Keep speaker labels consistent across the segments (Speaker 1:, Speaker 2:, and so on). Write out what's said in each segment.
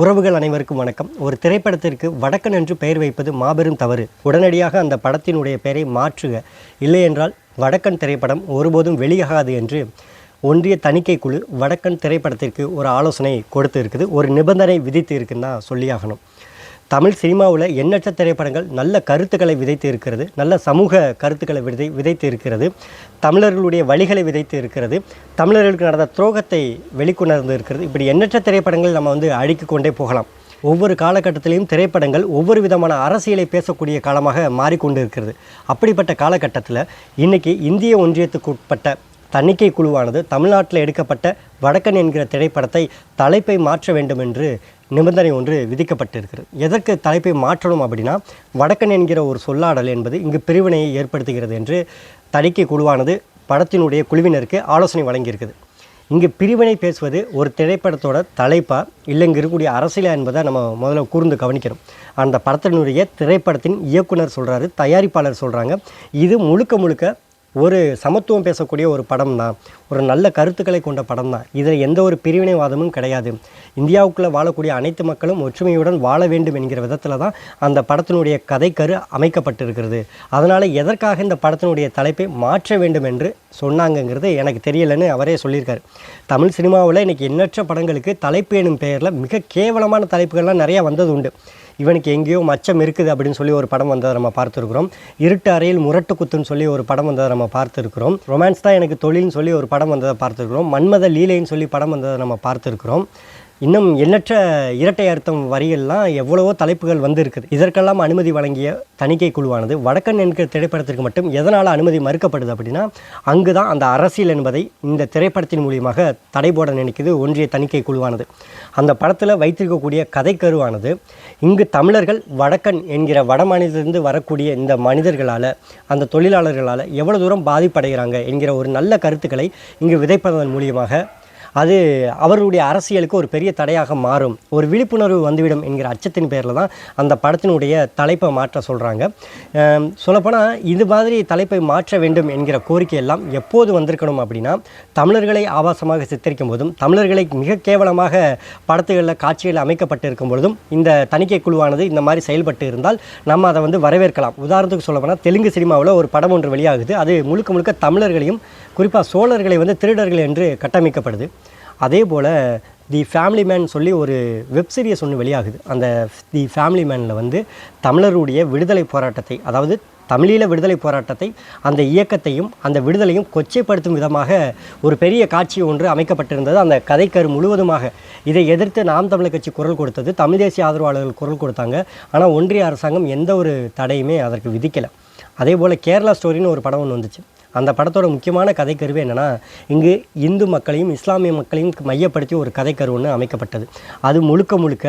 Speaker 1: உறவுகள் அனைவருக்கும் வணக்கம். ஒரு திரைப்படத்திற்கு வடக்கன் என்று பெயர் வைப்பது மாபெரும் தவறு. உடனடியாக அந்த படத்தினுடைய பெயரை மாற்றுக. இல்லையென்றால் வடக்கன் திரைப்படம் ஒருபோதும் வெளியாகாது என்று ஒன்றிய தணிக்கை குழு வடக்கன் திரைப்படத்திற்கு ஒரு ஆலோசனை கொடுத்து இருக்குது ஒரு நிபந்தனை விதித்து இருக்குன்னு தான் சொல்லியாகணும். தமிழ் சினிமாவில் எண்ணற்ற திரைப்படங்கள் நல்ல கருத்துக்களை விதைத்து இருக்கிறது நல்ல சமூக கருத்துக்களை விதை விதைத்து இருக்கிறது தமிழர்களுடைய வழிகளை விதைத்து இருக்கிறது தமிழர்களுக்கு நடந்த துரோகத்தை வெளிக்கொணர்ந்து இருக்கிறது. இப்படி எண்ணற்ற திரைப்படங்கள் நம்ம வந்து அடுக்கிக் கொண்டே போகலாம். ஒவ்வொரு காலகட்டத்திலையும் திரைப்படங்கள் ஒவ்வொரு விதமான அரசியலை பேசக்கூடிய காலமாக மாறிக்கொண்டு இருக்கிறது. அப்படிப்பட்ட காலகட்டத்தில் இன்றைக்கி இந்திய ஒன்றியத்துக்கு உட்பட்ட தணிக்கை குழுவானது தமிழ்நாட்டில் எடுக்கப்பட்ட வடக்கன் என்கிற திரைப்படத்தை தலைப்பை மாற்ற வேண்டும் என்று நிபந்தனை ஒன்று விதிக்கப்பட்டிருக்கிறது. எதற்கு தலைப்பை மாற்றணும் அப்படின்னா வடக்கன் என்கிற ஒரு சொல்லாடல் என்பது இங்கு பிரிவினையை ஏற்படுத்துகிறது என்று தணிக்கை குழுவானது படத்தினுடைய குழுவினருக்கு ஆலோசனை வழங்கியிருக்குது. இங்கு பிரிவினை பேசுவது ஒரு திரைப்படத்தோட தலைப்பா இல்லை இங்கே இருக்கக்கூடிய அரசியலா என்பதை நம்ம முதல்ல கூர்ந்து கவனிக்கணும். அந்த படத்தினுடைய திரைப்படத்தின் இயக்குனர் சொல்கிறாரு தயாரிப்பாளர் சொல்கிறாங்க இது முழுக்க முழுக்க ஒரு சமத்துவம் பேசக்கூடிய ஒரு படம் தான் ஒரு நல்ல கருத்துக்களை கொண்ட படம் தான் இதில் எந்த ஒரு பிரிவினைவாதமும் கிடையாது. இந்தியாவுக்குள்ளே வாழக்கூடிய அனைத்து மக்களும் ஒற்றுமையுடன் வாழ வேண்டும் என்கிற விதத்தில் தான் அந்த படத்தினுடைய கதைக்கரு அமைக்கப்பட்டிருக்கிறது. அதனால் எதற்காக இந்த படத்தினுடைய தலைப்பை மாற்ற வேண்டும் என்று சொன்னாங்கங்கிறது எனக்கு தெரியலைன்னு அவரே சொல்லியிருக்காரு. தமிழ் சினிமாவில் இன்றைக்கி எண்ணற்ற படங்களுக்கு தலைப்பு எனும் பெயரில் மிக கேவலமான தலைப்புகள்லாம் நிறையா வந்தது உண்டு. இவனுக்கு எங்கேயோ மச்சம் இருக்குது அப்படின்னு சொல்லி ஒரு படம் வந்ததை நம்ம பார்த்துருக்குறோம். இருட்டு அறையில் முரட்டு குத்துன்னு சொல்லி ஒரு படம் வந்ததை நம்ம பார்த்துருக்குறோம். ரொமான்ஸ் தான் எனக்கு தொழில்னு சொல்லி ஒரு படம் வந்ததை பார்த்துருக்குறோம். மன்மத லீலைன்னு சொல்லி படம் வந்ததை நம்ம பார்த்துருக்குறோம். இன்னும் எண்ணற்ற இரட்டை அர்த்தம் வரிகள்லாம் எவ்வளவோ தலைப்புகள் வந்து இருக்குது இதற்கெல்லாம் அனுமதி வழங்கிய தணிக்கை குழுவானது வடக்கன் என்கிற திரைப்படத்திற்கு மட்டும் எதனால் அனுமதி மறுக்கப்படுது அப்படின்னா அங்கு தான் அந்த அரசியல் என்பதை இந்த திரைப்படத்தின் மூலியமாக தடை போட நினைக்குது ஒன்றிய தணிக்கை குழுவானது. அந்த படத்தில் வைத்திருக்கக்கூடிய கதைக்கருவானது இங்கு தமிழர்கள் வடக்கன் என்கிற வட மாநிலத்திலிருந்து வரக்கூடிய இந்த மனிதர்களால் அந்த தொழிலாளர்களால் எவ்வளோ தூரம் பாதிப்படைகிறாங்க என்கிற ஒரு நல்ல கருத்துக்களை இங்கு விதைப்பதன் மூலியமாக அது அவர்களுடைய அரசியலுக்கு ஒரு பெரிய தடையாக மாறும். ஒரு விழிப்புணர்வு வந்துவிடும் என்கிற அச்சத்தின் பேரில் தான் அந்த படத்தினுடைய தலைப்பை மாற்ற சொல்கிறாங்க சொல்லப்போனால் இது மாதிரி தலைப்பை மாற்ற வேண்டும் என்கிற கோரிக்கை எல்லாம் எப்போது வந்திருக்கணும் அப்படின்னா தமிழர்களை ஆபாசமாக சித்தரிக்கும் போதும் தமிழர்களை மிக கேவலமாக படத்துகளில் காட்சிகள் அமைக்கப்பட்டிருக்கும் பொழுதும் இந்த தணிக்கை குழுவானது இந்த மாதிரி செயல்பட்டு இருந்தால் நம்ம அதை வந்து வரவேற்கலாம். உதாரணத்துக்கு சொல்லப்போனால் தெலுங்கு சினிமாவில் ஒரு படம் ஒன்று வெளியாகுது. அது முழுக்க முழுக்க தமிழர்களையும் குறிப்பாக சோழர்களை வந்து திருடர்கள் என்று கட்டமைக்கப்படுது. அதே போல் தி ஃபேமிலி மேன் சொல்லி ஒரு வெப் சீரியஸ் ஒன்று வெளியாகுது. அந்த தி ஃபேமிலி மேனில் வந்து தமிழருடைய விடுதலை போராட்டத்தை அதாவது தமிழீழ விடுதலை போராட்டத்தை அந்த இயக்கத்தையும் அந்த விடுதலையும் கொச்சைப்படுத்தும் விதமாக ஒரு பெரிய காட்சி ஒன்று அமைக்கப்பட்டிருந்தது. அந்த கதைக்கரு முழுவதுமாக இதை எதிர்த்து நாம் தமிழர் கட்சி குரல் கொடுத்தது தமிழ் தேசிய ஆதரவாளர்கள் குரல் கொடுத்தாங்க. ஆனால் ஒன்றிய அரசாங்கம் எந்த ஒரு தடையுமே அதற்கு விதிக்கலை. அதே போல் கேரளா ஸ்டோரின்னு ஒரு படம் ஒன்று வந்துச்சு. அந்த படத்தோட முக்கியமான கதைக்கருவு என்னென்னா இங்கு இந்து மக்களையும் இஸ்லாமிய மக்களையும் மையப்படுத்தி ஒரு கதைக்கரு ஒன்று அமைக்கப்பட்டது. அது முழுக்க முழுக்க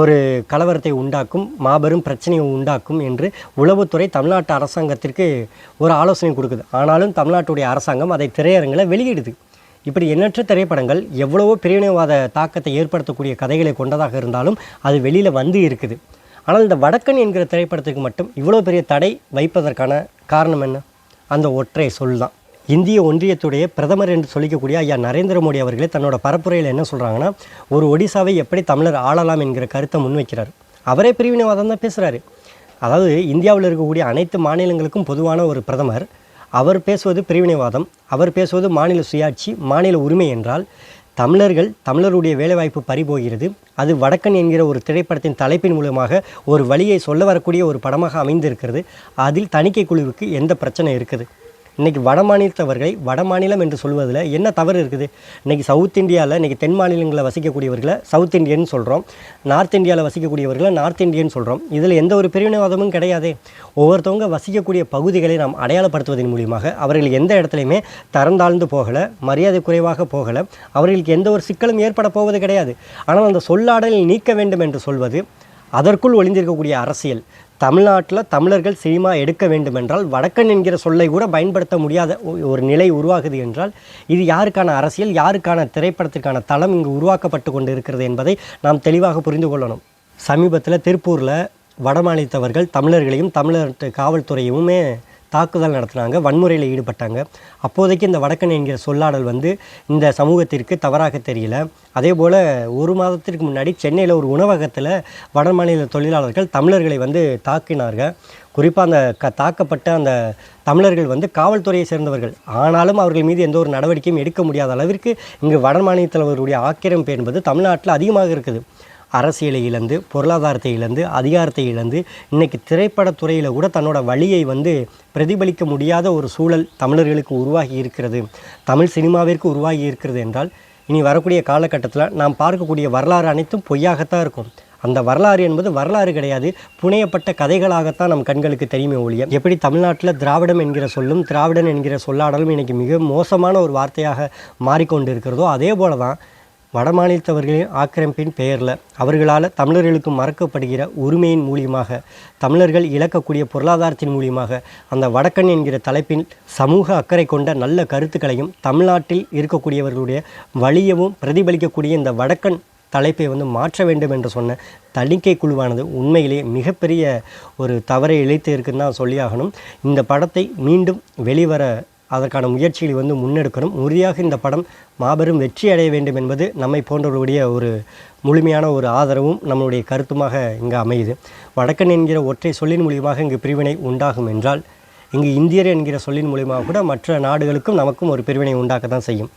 Speaker 1: ஒரு கலவரத்தை உண்டாக்கும் மாபெரும் பிரச்சனையை உண்டாக்கும் என்று உளவுத்துறை தமிழ்நாட்டு அரசாங்கத்திற்கு ஒரு ஆலோசனை கொடுக்குது. ஆனாலும் தமிழ்நாட்டுடைய அரசாங்கம் அதை திரையரங்கில் வெளியிடுது. இப்படி எண்ணற்ற திரைப்படங்கள் எவ்வளவோ பிரிவினைவாத தாக்கத்தை ஏற்படுத்தக்கூடிய கதைகளை கொண்டதாக இருந்தாலும் அது வெளியில் வந்து இருக்குது. ஆனால் இந்த வடக்கன் என்கிற திரைப்படத்துக்கு மட்டும் இவ்வளோ பெரிய தடை வைப்பதற்கான காரணம் என்ன? அந்த ஒற்றை சொல் தான். இந்திய ஒன்றியத்துடைய பிரதமர் என்று சொல்லிக்கக்கூடிய ஐயா நரேந்திர மோடி அவர்களே தன்னோட பரப்புரையில் என்ன சொல்கிறாங்கன்னா ஒரு ஒடிசாவை எப்படி தமிழர் ஆளலாம் என்கிற கருத்தை முன்வைக்கிறார். அவரே பிரிவினைவாதம் தான் பேசுகிறாரு அதாவது இந்தியாவில் இருக்கக்கூடிய அனைத்து மாநிலங்களுக்கும் பொதுவான ஒரு பிரதமர். அவர் பேசுவது பிரிவினைவாதம் அவர் பேசுவது மாநில சுயாட்சி மாநில உரிமை என்றால் தமிழர்கள் தமிழருடைய வேலைவாய்ப்பு பறிபோகிறது. அது வடக்கன் என்கிற ஒரு திரைப்படத்தின் தலைப்பின் மூலமாக ஒரு வழியை சொல்ல வரக்கூடிய ஒரு படமாக அமைந்திருக்கிறது. அதில் தணிக்கை குழுவுக்கு எந்த பிரச்சனை இருக்குது. இன்றைக்கி வட மாநிலத்தவர்களை வட மாநிலம் என்று சொல்வதில் என்ன தவறு இருக்குது? இன்றைக்கி சவுத் இந்தியாவில் இன்றைக்கி தென் மாநிலங்களில் வசிக்கக்கூடியவர்களை சவுத் இந்தியன் சொல்கிறோம் நார்த் இந்தியாவில் வசிக்கக்கூடியவர்களை நார்த் இந்தியன் சொல்கிறோம் இதில் எந்த ஒரு பிரிவினைவாதமும் கிடையாது. ஒவ்வொருத்தவங்க வசிக்கக்கூடிய பகுதிகளை நாம் அடையாளப்படுத்துவதன் மூலியமாக அவர்கள் எந்த இடத்துலையுமே தரந்தாழ்ந்து போகலை மரியாதை குறைவாக போகலை அவர்களுக்கு எந்த ஒரு சிக்கலும் ஏற்பட போவது கிடையாது. ஆனால் அந்த சொல்லாடலில் நீக்க வேண்டும் என்று சொல்வது அதற்குள் ஒளிந்திருக்கக்கூடிய அரசியல். தமிழ்நாட்டில் தமிழர்கள் சினிமா எடுக்க வேண்டுமென்றால் வடக்கன் என்கிற சொல்லை கூட பயன்படுத்த முடியாத ஒரு நிலை உருவாகுது என்றால் இது யாருக்கான அரசியல் யாருக்கான திரைப்படத்திற்கான தளம் இங்கு உருவாக்கப்பட்டு கொண்டு இருக்கிறது என்பதை நாம் தெளிவாக புரிந்து கொள்ளணும். சமீபத்தில் திருப்பூரில் வடமாநிலத்தவர்கள் தமிழர்களையும் தமிழர் காவல்துறையுமே தாக்குதல் நடத்தினாங்க வன்முறையில் ஈடுபட்டாங்க. அப்போதைக்கு இந்த வடக்கன் என்கிற சொல்லாடல் வந்து இந்த சமூகத்திற்கு தவறாக தெரியல. அதே போல் ஒரு மாதத்திற்கு முன்னாடி சென்னையில் ஒரு உணவகத்தில் வட மாநில தொழிலாளர்கள் தமிழர்களை வந்து தாக்கினார்கள். குறிப்பாக அந்த க தாக்கப்பட்ட அந்த தமிழர்கள் வந்து காவல்துறையை சேர்ந்தவர்கள். ஆனாலும் அவர்கள் மீது எந்த ஒரு நடவடிக்கையும் எடுக்க முடியாத அளவிற்கு இங்கு வட மாநிலத்தவர்களுடைய ஆக்கிரமிப்பு என்பது தமிழ்நாட்டில் அதிகமாக இருக்குது. அரசியலை இழந்து பொருளாதாரத்தை இழந்து அதிகாரத்தை இழந்து இன்னைக்கு திரைப்படத்துறையில் கூட தன்னோட வழியை வந்து பிரதிபலிக்க முடியாத ஒரு சூழல் தமிழர்களுக்கு உருவாகி இருக்கிறது. தமிழ் சினிமாவிற்கு உருவாகி இருக்கிறது என்றால் இனி வரக்கூடிய காலகட்டத்தில் நாம் பார்க்கக்கூடிய வரலாறு அனைத்தும் பொய்யாகத்தான் இருக்கும். அந்த வரலாறு என்பது வரலாறு கிடையாது புனையப்பட்ட கதைகளாகத்தான் நம் கண்களுக்கு தெரியுமே ஒழிய. எப்படி தமிழ்நாட்டில் திராவிடம் என்கிற சொல்லும் திராவிடன் என்கிற சொல்லாடலும் இன்னைக்கு மிக மோசமான ஒரு வார்த்தையாக மாறிக்கொண்டு இருக்கிறதோ அதே போல தான் வடமாநிலத்தவர்களின் ஆக்கிரமிப்பின் பெயரில் அவர்களால் தமிழர்களுக்கு மறக்கப்படுகிற உரிமையின் மூலியமாக தமிழர்கள் இழக்கக்கூடிய பொருளாதாரத்தின் மூலியமாக அந்த வடக்கன் என்கிற தலைப்பின் சமூக அக்கறை கொண்ட நல்ல கருத்துக்களையும் தமிழ்நாட்டில் இருக்கக்கூடியவர்களுடைய வழியவும் பிரதிபலிக்கக்கூடிய இந்த வடக்கன் தலைப்பை வந்து மாற்ற வேண்டும் என்று சொன்ன தணிக்கை குழுவானது உண்மையிலேயே மிகப்பெரிய ஒரு தவறை இழைத்து இருக்குன்னு தான் சொல்லியாகணும். இந்த படத்தை மீண்டும் வெளிவர அதற்கான முயற்சிகளை வந்து முன்னெடுக்கணும். உறுதியாக இந்த படம் மாபெரும் வெற்றி அடைய வேண்டும் என்பது நம்மை போன்றவர்களுடைய ஒரு முழுமையான ஒரு ஆதரவும் நம்மளுடைய கருத்துமாக இங்கு அமையுது. வடக்கன் என்கிற ஒற்றை சொல்லின் மூலியமாக இங்கு பிரிவினை உண்டாகும் என்றால் இங்கு இந்தியர் என்கிற சொல்லின் மூலியமாக கூட மற்ற நாடுகளுக்கும் நமக்கும் ஒரு பிரிவினை உண்டாக்க தான் செய்யும்.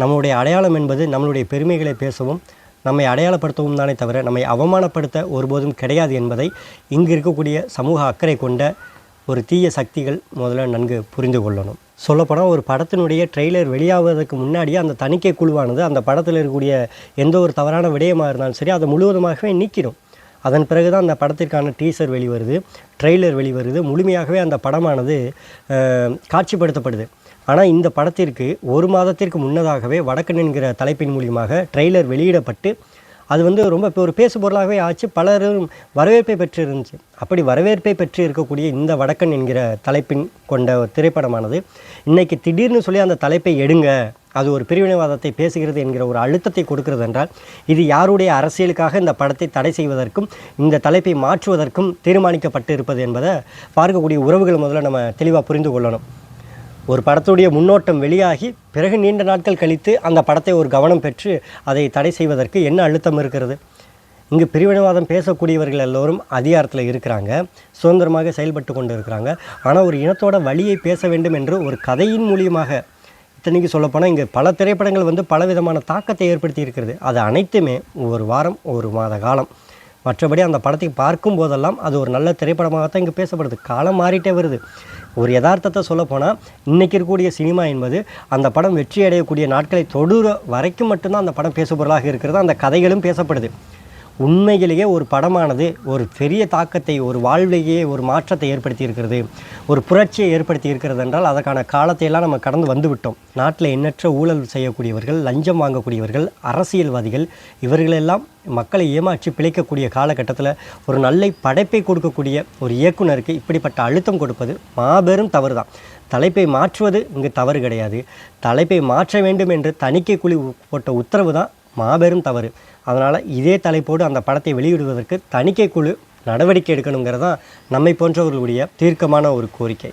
Speaker 1: நம்மளுடைய அடையாளம் என்பது நம்மளுடைய பெருமைகளை பேசவும் நம்மை அடையாளப்படுத்தவும் தானே தவிர நம்மை அவமானப்படுத்த ஒருபோதும் கிடையாது என்பதை இங்கு இருக்கக்கூடிய சமூக அக்கறை கொண்ட ஒரு தீய சக்திகள் முதல்ல நன்கு புரிந்து கொள்ளணும். சொல்லப்போனால் ஒரு படத்தினுடைய ட்ரெய்லர் வெளியாவதற்கு முன்னாடியே அந்த தணிக்கை குழுவானது அந்த படத்தில் இருக்கக்கூடிய எந்த ஒரு தவறான விடயமாக இருந்தாலும் சரி அதை முழுவதுமாகவே நீக்கிடும். அதன் பிறகு தான் அந்த படத்திற்கான டீசர் வெளிவருது ட்ரெய்லர் வெளிவருது முழுமையாகவே அந்த படமானது காட்சிப்படுத்தப்படுது. ஆனால் இந்த படத்திற்கு ஒரு மாதத்திற்கு முன்னதாகவே வடக்கன் என்கிற தலைப்பின் மூலியமாக ட்ரெய்லர் வெளியிடப்பட்டு அது வந்து ரொம்ப இப்போ ஒரு பேசு பொருளாகவே ஆச்சு. பலரும் வரவேற்பை பெற்று இருந்துச்சு அப்படி வரவேற்பை பெற்று இருக்கக்கூடிய இந்த வடக்கன் என்கிற தலைப்பின் கொண்ட ஒரு திரைப்படமானது இன்றைக்கி திடீர்னு சொல்லி அந்த தலைப்பை எடுங்க அது ஒரு பிரிவினைவாதத்தை பேசுகிறது என்கிற ஒரு அழுத்தத்தை கொடுக்கிறது என்றால் இது யாருடைய அரசியலுக்காக இந்த படத்தை தடை செய்வதற்கும் இந்த தலைப்பை மாற்றுவதற்கும் தீர்மானிக்கப்பட்டு இருப்பது என்பதை பார்க்கக்கூடிய உறவுகள் முதல்ல நம்ம தெளிவாக புரிந்து கொள்ளணும். ஒரு படத்துடைய முன்னோட்டம் வெளியாகி பிறகு நீண்ட நாட்கள் கழித்து அந்த படத்தை ஒரு கவனம் பெற்று அதை தடை செய்வதற்கு என்ன அழுத்தம் இருக்கிறது? இங்கு பிரிவினைவாதம் பேசக்கூடியவர்கள் எல்லோரும் அதிகாரத்தில் இருக்கிறாங்க சுதந்திரமாக செயல்பட்டு கொண்டு இருக்கிறாங்க ஆனால் ஒரு இனத்தோட வழியை பேச வேண்டும் என்று ஒரு கதையின் மூலியமாக இத்தனைக்கு சொல்லப்போனால் இங்கே பல திரைப்படங்கள் வந்து பலவிதமான தாக்கத்தை ஏற்படுத்தி இருக்கிறது. அது அனைத்துமே ஒரு வாரம் ஒரு மாத காலம். மற்றபடி அந்த படத்தை பார்க்கும் போதெல்லாம் அது ஒரு நல்ல திரைப்படமாகத்தான் இங்கே பேசப்படுது. காலம் மாறிட்டே வருது. ஒரு யதார்த்தத்தை சொல்லப்போனால் இன்றைக்கி இருக்கக்கூடிய சினிமா என்பது அந்த படம் வெற்றி அடையக்கூடிய நாட்களை தொடுற வரைக்கும் மட்டும்தான் அந்த படம் பேசுபொருளாக இருக்கிறது. அந்த கதைகளும் பேசப்படுது. உண்மையிலேயே ஒரு படமானது ஒரு பெரிய தாக்கத்தை ஒரு வாழ்வையே ஒரு மாற்றத்தை ஏற்படுத்தி இருக்கிறது ஒரு புரட்சியை ஏற்படுத்தி இருக்கிறது என்றால் அதற்கான காலத்தையெல்லாம் நம்ம கடந்து வந்துவிட்டோம். நாட்டில் எண்ணற்ற ஊழல் செய்யக்கூடியவர்கள் லஞ்சம் வாங்கக்கூடியவர்கள் அரசியல்வாதிகள் இவர்களெல்லாம் மக்களை ஏமாற்றி பிழைக்கக்கூடிய காலகட்டத்தில் ஒரு நல்ல படைப்பை கொடுக்கக்கூடிய ஒரு இயக்குனருக்கு இப்படிப்பட்ட அழுத்தம் கொடுப்பது மாபெரும் தவறு தான் தலைப்பை மாற்றுவது இங்கு தவறு கிடையாது. தலைப்பை மாற்ற வேண்டும் என்று தணிக்கை குழு போட்ட உத்தரவு தான் மாபெரும் தவறு. அதனால் இதே தலைப்போடு அந்த படத்தை வெளியிடுவதற்கு தணிக்கை குழு நடவடிக்கை எடுக்கணுங்கிறது தான் நம்மை போன்றவர்களுடைய தீர்க்கமான ஒரு கோரிக்கை.